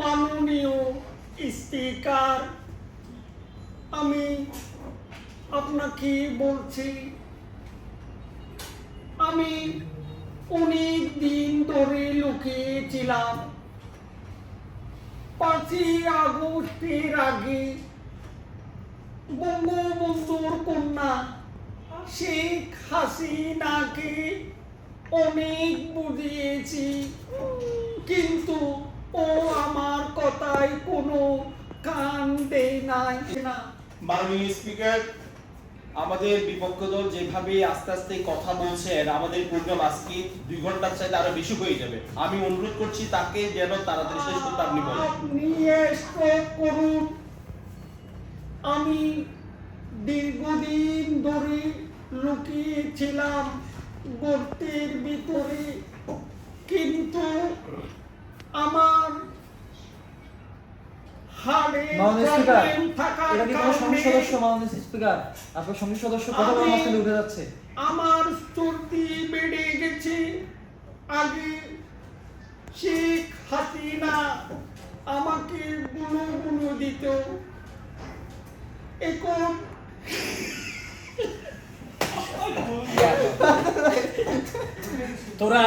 মাননীয় স্পিকার, আমি আপনাকে বলছি, আমি অনেক দিন ধরে লুকিয়েছিলাম। পাঁচই আগস্টের আগে বঙ্গবন্ধুর কন্যা শেখ হাসিনাকে অনেক বুঝিয়েছি, কিন্তু কথায় কোনো কান দেয় নাই। না মাননীয় স্পিকার আমাদের বিপক্ষ দল যেভাবে আস্তে আস্তে কথা বলছেন আমাদের প্রোগ্রাম আজকে দুই ঘণ্টার চাইতে আরও বেশি হয়ে যাবে। আমি অনুরোধ করছি তাকে যেন তাড়াতাড়ি শেষ করতে আপনি বলেন। আপনি স্টপ করুন। আমি দীর্ঘদিন ধরে লুকিয়েছিলাম গর্তের ভিতরে কিন্তু আমার হাড়ে মাননীয় স্পিকার প্রবলেম থাকার এটা কি কোনো সংসদ কারণে সদস্য মাননীয় স্পিকার আপনার সংসদ সদস্য কথা বলার মাঝখানে উঠে যাচ্ছে? আমার বেড়ে গেছে। আগে শেখ হাসিনা আমাকে গুলো গুলো দিত। এখন তোরা